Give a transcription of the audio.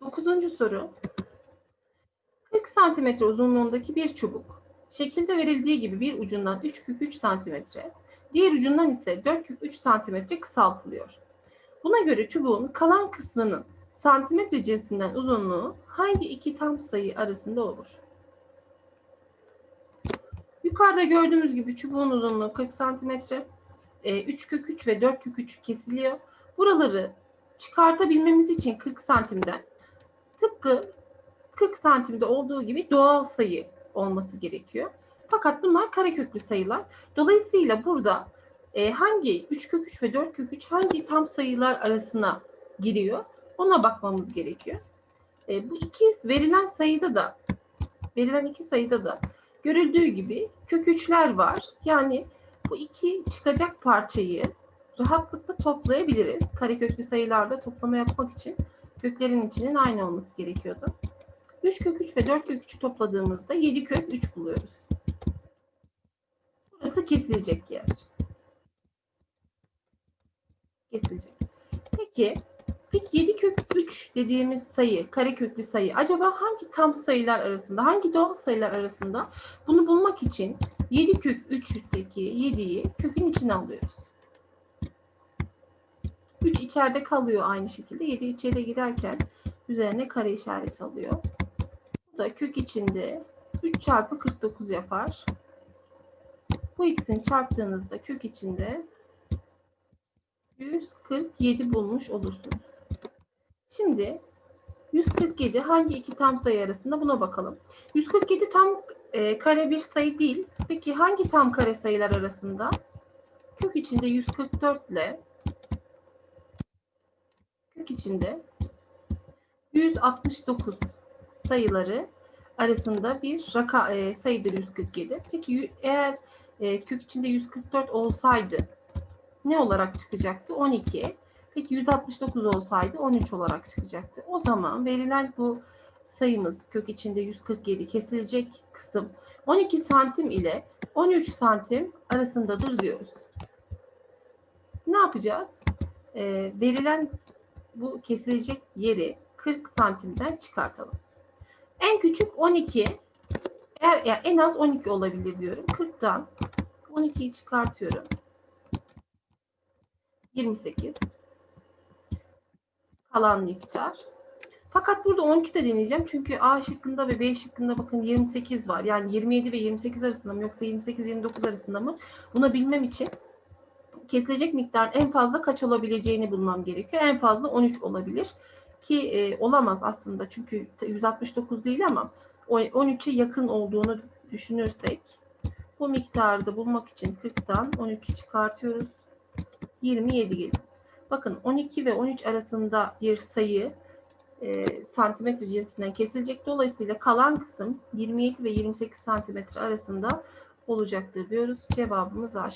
Dokuzuncu soru. 40 santimetre uzunluğundaki bir çubuk. Şekilde verildiği gibi bir ucundan 3 kök 3 santimetre, diğer ucundan ise 4 kök 3 santimetre kısaltılıyor. Buna göre çubuğun kalan kısmının santimetre cinsinden uzunluğu hangi iki tam sayı arasında olur? Yukarıda gördüğümüz gibi çubuğun uzunluğu 40 santimetre, 3 kök 3 ve 4 kök 3 kesiliyor. Buraları çıkartabilmemiz için 40 santimden tıpkı 40 santimde olduğu gibi doğal sayı olması gerekiyor. Fakat bunlar kareköklü sayılar. Dolayısıyla burada e, hangi 3 kök 3 ve 4 kök 3 hangi tam sayılar arasına giriyor ona bakmamız gerekiyor. E, bu iki verilen sayıda da verilen iki sayıda da görüldüğü gibi kök 3'ler var. Yani bu iki çıkacak parçayı rahatlıkla toplayabiliriz. Kareköklü sayılarda toplama yapmak için köklerin içinin aynı olması gerekiyordu. 3 kök 3 ve 4 kök 3'ü topladığımızda 7 kök 3 buluyoruz. Burası kesilecek yer. Kesilecek. Peki, peki 7 kök 3 dediğimiz sayı, kareköklü sayı acaba hangi tam sayılar arasında, hangi doğal sayılar arasında? Bunu bulmak için 7 kök 3'teki 7'yi kökün içine alıyoruz. 3 içeride kalıyor aynı şekilde. 7 içeri girerken üzerine kare işareti alıyor. Bu da kök içinde 3 çarpı 49 yapar. Bu ikisini çarptığınızda kök içinde 147 bulmuş olursunuz. Şimdi 147 hangi iki tam sayı arasında buna bakalım. 147 tam e, kare bir sayı değil. Peki hangi tam kare sayılar arasında? Kök içinde 144 ile içinde 169 sayıları arasında bir raka, e, sayıdır 147. Peki eğer e, kök içinde 144 olsaydı ne olarak çıkacaktı? 12. Peki 169 olsaydı 13 olarak çıkacaktı. O zaman verilen bu sayımız kök içinde 147 kesilecek kısım 12 santim ile 13 santim arasındadır diyoruz. Ne yapacağız? E, verilen bu kesilecek yeri 40 santimden çıkartalım. En küçük 12. Eğer yani en az 12 olabilir diyorum. 40'tan 12'yi çıkartıyorum. 28. Kalan miktar. Fakat burada 13 de deneyeceğim. Çünkü A şıkkında ve B şıkkında bakın 28 var. Yani 27 ve 28 arasında mı yoksa 28-29 arasında mı? Bunu bilmem için kesilecek miktar en fazla kaç olabileceğini bulmam gerekiyor. En fazla 13 olabilir ki e, olamaz aslında çünkü 169 değil ama 13'e yakın olduğunu düşünürsek bu miktarı da bulmak için 40'tan 13'ü çıkartıyoruz. 27 gelir. Bakın 12 ve 13 arasında bir sayı e, santimetre cinsinden kesilecek. Dolayısıyla kalan kısım 27 ve 28 santimetre arasında olacaktır diyoruz. Cevabımız A.